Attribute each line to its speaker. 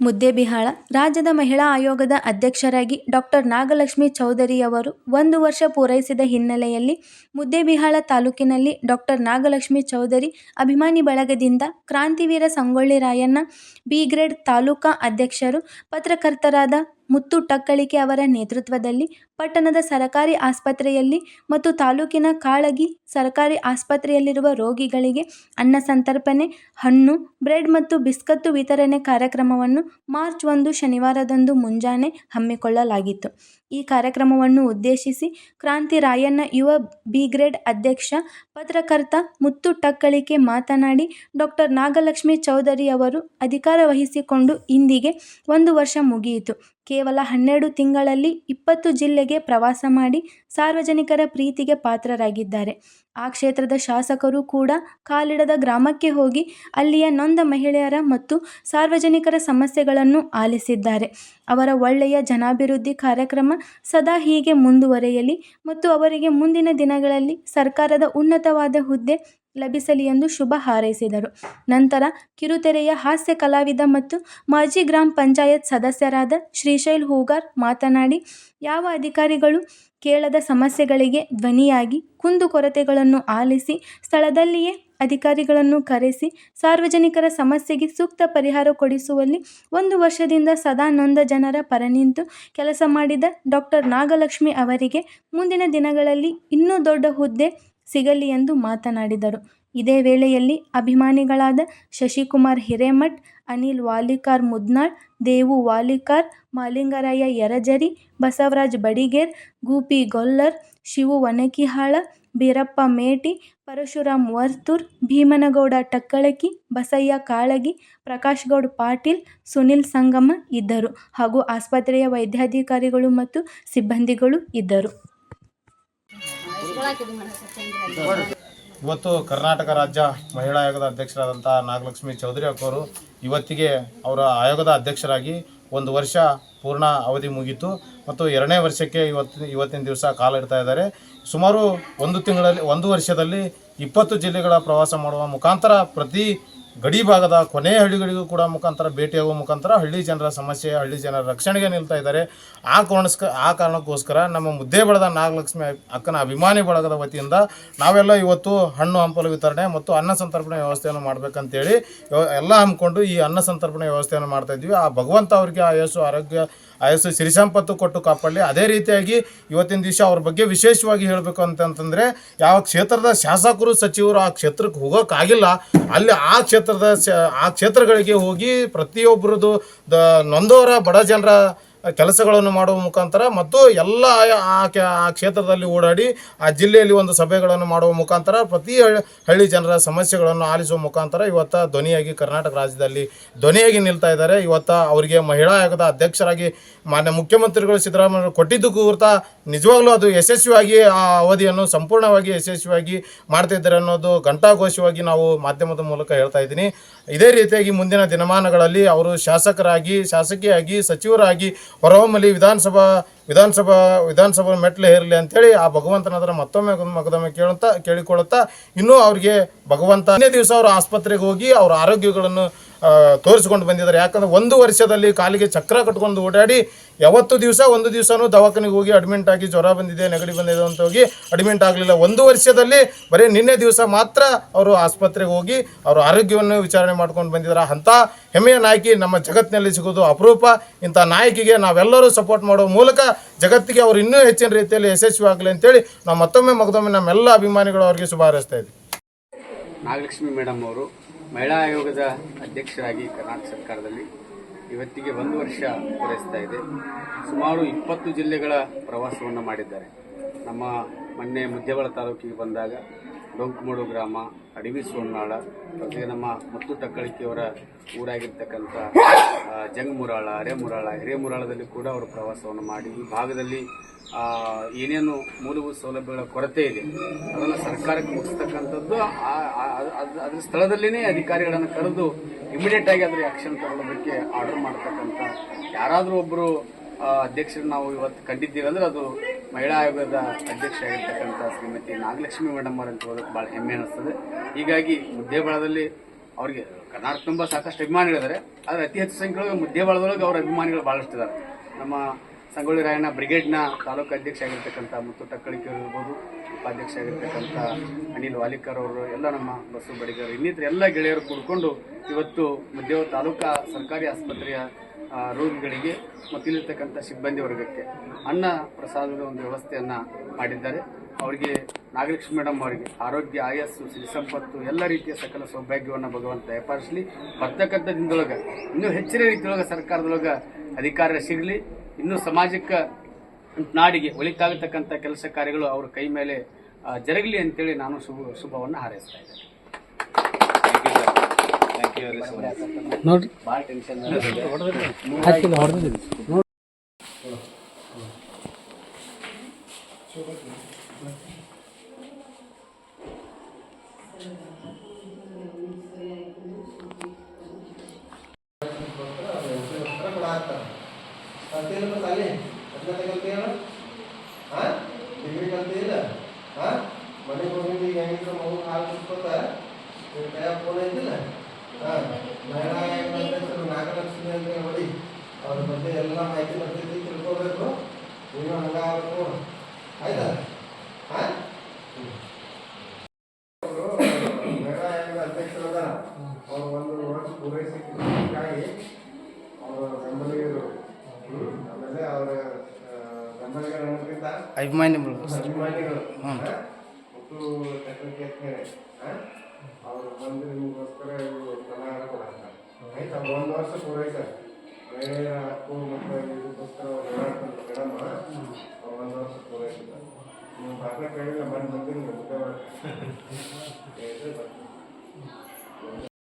Speaker 1: ಮುದ್ದೇಬಿಹಾಳ ರಾಜ್ಯದ ಮಹಿಳಾ ಆಯೋಗದ ಅಧ್ಯಕ್ಷರಾಗಿ ಡಾಕ್ಟರ್ ನಾಗಲಕ್ಷ್ಮಿ ಚೌಧರಿಯವರು ಒಂದು ವರ್ಷ ಪೂರೈಸಿದ ಹಿನ್ನೆಲೆಯಲ್ಲಿ ಮುದ್ದೇಬಿಹಾಳ ತಾಲೂಕಿನಲ್ಲಿ ಡಾಕ್ಟರ್ ನಾಗಲಕ್ಷ್ಮಿ ಚೌಧರಿ ಅಭಿಮಾನಿ ಬಳಗದಿಂದ ಕ್ರಾಂತಿವೀರ ಸಂಗೊಳ್ಳಿ ರಾಯಣ್ಣ ಬಿ ಗ್ರೇಡ್ ತಾಲೂಕಾ ಅಧ್ಯಕ್ಷರು, ಪತ್ರಕರ್ತರಾದ ಮುತ್ತು ಟಕ್ಕಳಿಕೆ ಅವರ ನೇತೃತ್ವದಲ್ಲಿ ಪಟ್ಟಣದ ಸರಕಾರಿ ಆಸ್ಪತ್ರೆಯಲ್ಲಿ ಮತ್ತು ತಾಲೂಕಿನ ಕಾಳಗಿ ಸರಕಾರಿ ಆಸ್ಪತ್ರೆಯಲ್ಲಿರುವ ರೋಗಿಗಳಿಗೆ ಅನ್ನ ಸಂತರ್ಪಣೆ, ಹಣ್ಣು, ಬ್ರೆಡ್ ಮತ್ತು ಬಿಸ್ಕತ್ತು ವಿತರಣೆ ಕಾರ್ಯಕ್ರಮವನ್ನು ಮಾರ್ಚ್ ಒಂದು ಶನಿವಾರದಂದು ಮುಂಜಾನೆ ಹಮ್ಮಿಕೊಳ್ಳಲಾಗಿತ್ತು. ಈ ಕಾರ್ಯಕ್ರಮವನ್ನು ಉದ್ದೇಶಿಸಿ ಕ್ರಾಂತಿ ರಾಯಣ್ಣ ಯುವ ಬಿ ಗ್ರೇಡ್ ಅಧ್ಯಕ್ಷ, ಪತ್ರಕರ್ತ, ಮುತ್ತು ಟಕ್ಕಳಿಕೆ ಮಾತನಾಡಿ ಡಾಕ್ಟರ್ ನಾಗಲಕ್ಷ್ಮಿ ಚೌಧರಿ ಅವರು ಅಧಿಕಾರ ವಹಿಸಿಕೊಂಡು ಇಂದಿಗೆ ಒಂದು ವರ್ಷ ಮುಗಿಯಿತು. ಕೇವಲ ಹನ್ನೆರಡು ತಿಂಗಳಲ್ಲಿ ಇಪ್ಪತ್ತು ಜಿಲ್ಲೆಗೆ ಪ್ರವಾಸ ಮಾಡಿ ಸಾರ್ವಜನಿಕರ ಪ್ರೀತಿಗೆ ಪಾತ್ರರಾಗಿದ್ದಾರೆ. ಆ ಕ್ಷೇತ್ರದ ಶಾಸಕರು ಕೂಡ ಕಾಲಿಡದ ಗ್ರಾಮಕ್ಕೆ ಹೋಗಿ ಅಲ್ಲಿಯ ನೊಂದ ಮಹಿಳೆಯರ ಮತ್ತು ಸಾರ್ವಜನಿಕರ ಸಮಸ್ಯೆಗಳನ್ನು ಆಲಿಸಿದ್ದಾರೆ. ಅವರ ಒಳ್ಳೆಯ ಜನಾಭಿವೃದ್ಧಿ ಕಾರ್ಯಕ್ರಮ ಸದಾ ಹೀಗೆ ಮುಂದುವರೆಯಲಿ ಮತ್ತು ಅವರಿಗೆ ಮುಂದಿನ ದಿನಗಳಲ್ಲಿ ಸರ್ಕಾರದ ಉನ್ನತವಾದ ಹುದ್ದೆ ಲಭಿಸಲಿ ಎಂದು ಶುಭ ಹಾರೈಸಿದರು. ನಂತರ ಕಿರುತೆರೆಯ ಹಾಸ್ಯ ಕಲಾವಿದ ಮತ್ತು ಮಾಜಿ ಗ್ರಾಮ ಪಂಚಾಯತ್ ಸದಸ್ಯರಾದ ಶ್ರೀಶೈಲ್ ಹೂಗಾರ್ ಮಾತನಾಡಿ, ಯಾವ ಅಧಿಕಾರಿಗಳು ಕೇಳದ ಸಮಸ್ಯೆಗಳಿಗೆ ಧ್ವನಿಯಾಗಿ ಕುಂದುಕೊರತೆಗಳನ್ನು ಆಲಿಸಿ ಸ್ಥಳದಲ್ಲಿಯೇ ಅಧಿಕಾರಿಗಳನ್ನು ಕರೆಸಿ ಸಾರ್ವಜನಿಕರ ಸಮಸ್ಯೆಗೆ ಸೂಕ್ತ ಪರಿಹಾರ ಕೊಡಿಸುವಲ್ಲಿ ಒಂದು ವರ್ಷದಿಂದ ಸದಾ ನೊಂದ ಜನರ ಪರ ನಿಂತು ಕೆಲಸ ಮಾಡಿದ ಡಾಕ್ಟರ್ ನಾಗಲಕ್ಷ್ಮಿ ಅವರಿಗೆ ಮುಂದಿನ ದಿನಗಳಲ್ಲಿ ಇನ್ನೂ ದೊಡ್ಡ ಹುದ್ದೆ ಸಿಗಲಿ ಎಂದು ಮಾತನಾಡಿದರು. ಇದೇ ವೇಳೆಯಲ್ಲಿ ಅಭಿಮಾನಿಗಳಾದ ಶಶಿಕುಮಾರ್ ಹಿರೇಮಠ್ ಅನಿಲ್ ವಾಲಿಕಾರ್ ಮುದ್ನಾಳ್, ದೇವು ವಾಲಿಕಾರ್, ಮಾಲಿಂಗರಾಯ ಯರಜರಿ, ಬಸವರಾಜ್ ಬಡಿಗೇರ್, ಗೂಪಿ ಗೊಲ್ಲರ್, ಶಿವು ವನಕಿಹಾಳ, ಬೀರಪ್ಪ ಮೇಟಿ, ಪರಶುರಾಮ್ ವರ್ತೂರ್, ಭೀಮನಗೌಡ ಟಕ್ಕಳಕಿ, ಬಸಯ್ಯ ಕಾಳಗಿ ಪ್ರಕಾಶ್ಗೌಡ್ ಪಾಟೀಲ್, ಸುನಿಲ್ ಸಂಗಮ ಇದ್ದರು ಹಾಗೂ ಆಸ್ಪತ್ರೆಯ ವೈದ್ಯಾಧಿಕಾರಿಗಳು ಮತ್ತು ಸಿಬ್ಬಂದಿಗಳು ಇದ್ದರು.
Speaker 2: ಇವತ್ತು ಕರ್ನಾಟಕ ರಾಜ್ಯ ಮಹಿಳಾ ಆಯೋಗದ ಅಧ್ಯಕ್ಷರಾದಂಥ ನಾಗಲಕ್ಷ್ಮಿ ಚೌಧರಿ ಅಕ್ಕವರು ಇವತ್ತಿಗೆ ಅವರ ಆಯೋಗದ ಅಧ್ಯಕ್ಷರಾಗಿ ಒಂದು ವರ್ಷ ಪೂರ್ಣ ಅವಧಿ ಮುಗೀತು ಮತ್ತು ಎರಡನೇ ವರ್ಷಕ್ಕೆ ಇವತ್ತು ಇವತ್ತಿನ ದಿವಸ ಕಾಲ ಇಡ್ತಾ ಇದ್ದಾರೆ. ಸುಮಾರು ಒಂದು ತಿಂಗಳಲ್ಲಿ ಒಂದು ವರ್ಷದಲ್ಲಿ ಇಪ್ಪತ್ತು ಜಿಲ್ಲೆಗಳ ಪ್ರವಾಸ ಮಾಡುವ ಮುಖಾಂತರ ಪ್ರತಿ ಗಡಿ ಭಾಗದ ಕೊನೆಯ ಹಳ್ಳಿಗಳಿಗೂ ಕೂಡ ಮುಖಾಂತರ ಭೇಟಿಯಾಗುವ ಮುಖಾಂತರ ಹಳ್ಳಿ ಜನರ ಸಮಸ್ಯೆ, ಹಳ್ಳಿ ಜನರ ರಕ್ಷಣೆಗೆ ನಿಲ್ತಾ ಇದ್ದಾರೆ. ಆ ಕಾರಣಸ್ಕ, ಆ ಕಾರಣಕ್ಕೋಸ್ಕರ ನಮ್ಮ ಮುದ್ದೆ ಬಳದ ನಾಗಲಕ್ಷ್ಮಿ ಅಕ್ಕನ ಅಭಿಮಾನಿ ಬಳಗದ ವತಿಯಿಂದ ನಾವೆಲ್ಲ ಇವತ್ತು ಹಣ್ಣು ಹಂಪಲು ವಿತರಣೆ ಮತ್ತು ಅನ್ನ ಸಂತರ್ಪಣೆ ವ್ಯವಸ್ಥೆಯನ್ನು ಮಾಡಬೇಕಂತೇಳಿ, ಎಲ್ಲ ಹಮ್ಮಿಕೊಂಡು ಈ ಅನ್ನ ಸಂತರ್ಪಣೆ ವ್ಯವಸ್ಥೆಯನ್ನು ಮಾಡ್ತಾ ಇದ್ವಿ ಆ ಭಗವಂತ ಅವರಿಗೆ ಆಯಸ್ಸು, ಆರೋಗ್ಯ ಆಯಸ್ಸು ಸಿರಿ ಸಂಪತ್ತು ಕೊಟ್ಟು ಕಾಪಾಡಲಿ. ಅದೇ ರೀತಿಯಾಗಿ ಇವತ್ತಿನ ದಿವಸ ಅವ್ರ ಬಗ್ಗೆ ವಿಶೇಷವಾಗಿ ಹೇಳಬೇಕು ಅಂತಂತಂದರೆ ಯಾವ ಕ್ಷೇತ್ರದ ಶಾಸಕರು, ಸಚಿವರು ಆ ಕ್ಷೇತ್ರಕ್ಕೆ ಹೋಗೋಕ್ಕಾಗಿಲ್ಲ ಅಲ್ಲಿ ಆ ಕ್ಷೇತ್ರದ ಆ ಕ್ಷೇತ್ರಗಳಿಗೆ ಹೋಗಿ ಪ್ರತಿಯೊಬ್ಬರದು ದ, ನೊಂದವರ ಬಡ ಜನರ ಕೆಲಸಗಳನ್ನು ಮಾಡುವ ಮುಖಾಂತರ ಮತ್ತು ಎಲ್ಲ ಆ- ಕ್ಷೇತ್ರದಲ್ಲಿ ಓಡಾಡಿ ಆ ಜಿಲ್ಲೆಯಲ್ಲಿ ಒಂದು ಸಭೆಗಳನ್ನು ಮಾಡುವ ಮುಖಾಂತರ ಪ್ರತಿ ಹಳ್ಳಿ ಜನರ ಸಮಸ್ಯೆಗಳನ್ನು ಆಲಿಸುವ ಮುಖಾಂತರ ಇವತ್ತು ಧ್ವನಿಯಾಗಿ ಕರ್ನಾಟಕ ರಾಜ್ಯದಲ್ಲಿ ಧ್ವನಿಯಾಗಿ ನಿಲ್ತಾ ಇದ್ದಾರೆ. ಇವತ್ತು ಅವರಿಗೆ ಮಹಿಳಾ ಆಯೋಗದ ಅಧ್ಯಕ್ಷರಾಗಿ ಮಾನ್ಯ ಮುಖ್ಯಮಂತ್ರಿಗಳು ಸಿದ್ದರಾಮಯ್ಯ ಕೊಟ್ಟಿದ್ದು ಕುರಿತ ನಿಜವಾಗ್ಲೂ ಅದು ಯಶಸ್ವಿಯಾಗಿ ಆ ಅವಧಿಯನ್ನು ಸಂಪೂರ್ಣವಾಗಿ ಯಶಸ್ವಿಯಾಗಿ ಮಾಡ್ತಿದ್ದಾರೆ ಅನ್ನೋದು ಘಂಟಾಘೋಷವಾಗಿ ನಾವು ಮಾಧ್ಯಮದ ಮೂಲಕ ಹೇಳ್ತಾ ಇದ್ದೀನಿ. ಇದೇ ರೀತಿಯಾಗಿ ಮುಂದಿನ ದಿನಮಾನಗಳಲ್ಲಿ ಅವರು ಶಾಸಕರಾಗಿ ಶಾಸಕಿಯಾಗಿ ಸಚಿವರಾಗಿ ಹೊರಹೊಮ್ಮಲಿ ವಿಧಾನಸಭಾ ವಿಧಾನಸಭಾ ವಿಧಾನಸಭಾ ಮೆಟ್ಲು ಹೇರಲಿ ಅಂತೇಳಿ ಆ ಭಗವಂತನದ್ರ ಮತ್ತೊಮ್ಮೆ ಮಗದೊಮ್ಮೆ ಕೇಳುತ್ತಾ, ಕೇಳಿಕೊಳ್ಳುತ್ತಾ, ಇನ್ನೂ ಅವರಿಗೆ ಭಗವಂತ ಇನ್ನೇ ದಿವಸ ಅವರು ಆಸ್ಪತ್ರೆಗೆ ಹೋಗಿ ಅವ್ರ ಆರೋಗ್ಯಗಳನ್ನು ತೋರಿಸ್ಕೊಂಡು ಬಂದಿದ್ದಾರೆ. ಯಾಕಂದ್ರೆ ಒಂದು ವರ್ಷದಲ್ಲಿ ಕಾಲಿಗೆ ಚಕ್ರ ಕಟ್ಕೊಂಡು ಓಡಾಡಿ ಯಾವತ್ತು ದಿವಸ ಒಂದು ದಿವಸನೂ ದವಾಖಾನೆಗೆ ಹೋಗಿ ಅಡ್ಮಿಂಟ್ ಆಗಿ ಜ್ವರ ಬಂದಿದೆ, ನೆಗಡಿ ಬಂದಿದೆ ಅಂತ ಹೋಗಿ ಅಡ್ಮಿಂಟ್ ಆಗಲಿಲ್ಲ. ಒಂದು ವರ್ಷದಲ್ಲಿ ಬರೀ ನಿನ್ನೆ ದಿವಸ ಮಾತ್ರ ಅವರು ಆಸ್ಪತ್ರೆಗೆ ಹೋಗಿ ಅವರ ಆರೋಗ್ಯವನ್ನು ವಿಚಾರಣೆ ಮಾಡ್ಕೊಂಡು ಬಂದಿದ್ದಾರೆ. ಅಂಥ ಹೆಮ್ಮೆಯ ನಾಯಕಿ ನಮ್ಮ ಜಗತ್ತಿನಲ್ಲಿ ಸಿಗೋದು ಅಪರೂಪ. ಇಂಥ ನಾಯಕಿಗೆ ನಾವೆಲ್ಲರೂ ಸಪೋರ್ಟ್ ಮಾಡುವ ಮೂಲಕ ಜಗತ್ತಿಗೆ ಅವರು ಇನ್ನೂ ಹೆಚ್ಚಿನ ರೀತಿಯಲ್ಲಿ ಯಶಸ್ವಿ ಆಗಲಿ ಅಂತೇಳಿ ನಾವು ಮತ್ತೊಮ್ಮೆ ಮಗದೊಮ್ಮೆ ನಮ್ಮೆಲ್ಲ ಅಭಿಮಾನಿಗಳು ಅವರಿಗೆ ಶುಭ ಹಾರೈಸ್ತಾ ಇದ್ದೀವಿ
Speaker 3: ನಾಗಲಕ್ಷ್ಮಿ ಮೇಡಮ್ ಅವರು ಮಹಿಳಾ ಆಯೋಗದ ಅಧ್ಯಕ್ಷರಾಗಿ ಕರ್ನಾಟಕ ಸರ್ಕಾರದಲ್ಲಿ ಇವತ್ತಿಗೆ ಒಂದು ವರ್ಷ ಪೂರೈಸ್ತಾ ಇದೆ. ಸುಮಾರು ಇಪ್ಪತ್ತು ಜಿಲ್ಲೆಗಳ ಪ್ರವಾಸವನ್ನು ಮಾಡಿದ್ದಾರೆ. ನಮ್ಮ ಮೊನ್ನೆ ಮುದ್ದೇಬಳ ತಾಲೂಕಿಗೆ ಬಂದಾಗ ಡೊಂಕಮೂಡು ಗ್ರಾಮ, ಅಡವಿ ಸೋನ್ನಾಳ ಮತ್ತು ನಮ್ಮ ಮುತ್ತು ತಕ್ಕಳಿಕೆಯವರ ಊರಾಗಿರ್ತಕ್ಕಂಥ ಜಂಗಮುರಾಳ, ಅರೆಮುರಾಳ. ಹಿರೇಮುರಾಳದಲ್ಲಿ ಕೂಡ ಅವರು ಪ್ರವಾಸವನ್ನು ಮಾಡಿ, ಈ ಭಾಗದಲ್ಲಿ ಏನೇನು ಮೂಲಭೂತ ಸೌಲಭ್ಯಗಳ ಕೊರತೆ ಇದೆ, ಅದನ್ನು ಸರ್ಕಾರಕ್ಕೆ ಮುಗಿಸ್ತಕ್ಕಂಥದ್ದು ಅದ್ರ ಸ್ಥಳದಲ್ಲಿನೇ ಅಧಿಕಾರಿಗಳನ್ನು ಕರೆದು ಇಮಿಡಿಯೇಟ್ ಆಗಿ ಅದರ ಆಕ್ಷನ್ ತಗೊಳ್ಳೋದಕ್ಕೆ ಆರ್ಡರ್ ಮಾಡ್ತಕ್ಕಂಥ ಯಾರಾದರೂ ಒಬ್ಬರು ಅಧ್ಯಕ್ಷರು ನಾವು ಇವತ್ತು ಕಂಡಿದ್ದೀವಿ ಅಂದ್ರೆ ಅದು ಮಹಿಳಾ ಆಯೋಗದ ಅಧ್ಯಕ್ಷ ಆಗಿರ್ತಕ್ಕಂಥ ಶ್ರೀಮತಿ ನಾಗಲಕ್ಷ್ಮಿ ಮೇಡಮ್ ಅವರಂತ ಹೇಳೋದಕ್ಕೆ ಭಾಳ ಹೆಮ್ಮೆ ಅನಿಸ್ತದೆ. ಹೀಗಾಗಿ ಮುದ್ದೇಬಳದಲ್ಲಿ ಅವ್ರಿಗೆ ಕರ್ನಾಟಕ ತುಂಬ ಸಾಕಷ್ಟು ಅಭಿಮಾನಿಗಳಿದ್ದಾರೆ ಆದರೆ ಅತಿ ಹೆಚ್ಚು ಸಂಖ್ಯೆಯೊಳಗೆ ಮುದ್ದೇಬಾಳದೊಳಗೆ ಅವರ ಅಭಿಮಾನಿಗಳು ಭಾಳಷ್ಟು ಇದ್ದಾರೆ ನಮ್ಮ ಸಂಗೊಳ್ಳಿ ರಾಯಣ್ಣ ಬ್ರಿಗೇಡ್ನ ತಾಲೂಕು ಅಧ್ಯಕ್ಷ ಆಗಿರ್ತಕ್ಕಂಥ ಮುತ್ತು ತಕ್ಕಳಿಕೆ ಇರ್ಬೋದು, ಉಪಾಧ್ಯಕ್ಷ ಆಗಿರ್ತಕ್ಕಂಥ ಅನಿಲ್ ವಾಲಿಕರ್ ಅವರು, ಎಲ್ಲ ನಮ್ಮ ಬಸ್ಸು ಬಡಿಗರು, ಇನ್ನಿತರ ಎಲ್ಲ ಗೆಳೆಯರು ಕೂಡ್ಕೊಂಡು ಇವತ್ತು ಮುದ್ದೇವ ತಾಲೂಕಾ ಸರ್ಕಾರಿ ಆಸ್ಪತ್ರೆಯ ರೋಗಿಗಳಿಗೆ ಮತ್ತು ಇಲ್ಲಿರ್ತಕ್ಕಂಥ ಸಿಬ್ಬಂದಿ ವರ್ಗಕ್ಕೆ ಅನ್ನ ಪ್ರಸಾದದ ಒಂದು ವ್ಯವಸ್ಥೆಯನ್ನು ಮಾಡಿದ್ದಾರೆ. ಅವರಿಗೆ ನಾಗಲಕ್ಷ್ಮಿ ಮೇಡಮ್ ಅವರಿಗೆ ಆರೋಗ್ಯ, ಆಯಸ್ಸು ಸಿರಿ ಸಂಪತ್ತು ಎಲ್ಲ ರೀತಿಯ ಸಕಲ ಸೌಭಾಗ್ಯವನ್ನು ಭಗವಂತ ದಯಪಾಲಿಸಲಿ. ಬರ್ತಕ್ಕಂಥ ದಿನದೊಳಗೆ, ಇನ್ನೂ ಹೆಚ್ಚಿನ ರೀತಿಯೊಳಗೆ ಸರ್ಕಾರದೊಳಗೆ ಅಧಿಕಾರ ಸಿಗಲಿ. ಇನ್ನೂ ಸಮಾಜಕ್ಕೆ ನಾಡಿಗೆ ಒಳಿತಾಗತಕ್ಕಂಥ ಕೆಲಸ ಕಾರ್ಯಗಳು ಅವ್ರ ಕೈ ಮೇಲೆ ಜರಗಲಿ ಅಂತೇಳಿ ನಾನು ಶುಭ, ಶುಭವನ್ನು ಹಾರೈಸ್ತಾ ಇದ್ದೇನೆ.
Speaker 4: ನೋಡ್ರಿ. ಹಾಕಿಲ್ಲ
Speaker 5: ಕಲ್ತಿಲ್ಲ ಮತ್ತೆ ಅಲ್ಲಿ ಹತ್ತನೇ ಕಲ್ತೀಯ ಹಾಂ ಡಿಗ್ರಿ ಕಲ್ತಿಲ್ಲ ಹಾಂ ಮನೆಗೆ ಹೋಗಿದ್ದು ಈಗ ಹೆಂಗಿದ್ರು ಮಗು ಹಾಲು ಕುಡ್ಕೋತ ನಿನ್ನ ಕೈಯಾಗ ಫೋನ್ ಐತಿಲ್ಲ ಹಾಂ ಮಹಿಳಾ ಅಧ್ಯಕ್ಷರು ನಾಗಲಕ್ಷ್ಮಿ ಅಂತ ನೋಡಿ ಅವ್ರ ಬಗ್ಗೆ ಎಲ್ಲ ಮಾಹಿತಿ ಬರ್ತೈತಿ ತಿಳ್ಕೊಬೇಕು ನೀನು ಹಂಗಾಗಬೇಕು ಆಯ್ತಾ? ಹಾಂ? ಅವ್ರು ಒಂದು ವರ್ಷ ಪೂರೈಸಿಗಾಗಿ ಅವರು ಬೆಂಬಲಿಗರು. ಆಮೇಲೆ ಅವರ ಬೆಂಬಲಿಗರು ಅನ್ನೋದಕ್ಕಿಂತ
Speaker 2: ಅಭಿಮಾನಿಗಳು.
Speaker 5: ಅಭಿಮಾನಿಗಳು. ಮತ್ತು ಟೆಕ್ನಿಕ್ ಅಂತ ಹೇಳಿ. ಅವರು ಬಂದು ನಿಮಗೋಸ್ಕರ ಇವರು ಕೊಡ್ತಾರೆ ಆಯ್ತಾ? ಒಂದು ವರ್ಷ ಪೂರೈಸ್ತಾರೆ ಮಹಿಳೆಯರ ಹಕ್ಕು ಮತ್ತು ಇದಕ್ಕೋಸ್ಕರ ಅವ್ರು ಹೋರಾಡ್ತಾರೆ ಮೇಡಮ್ ಅವ್ರು ಒಂದು ವರ್ಷ ಪೂರೈಸಿದ್ದಾರೆ ನೀವು ಭಾಷಣ ಕೇಳಿಲ್ಲ ಬಂದು ಬಂದಿಲ್ಲ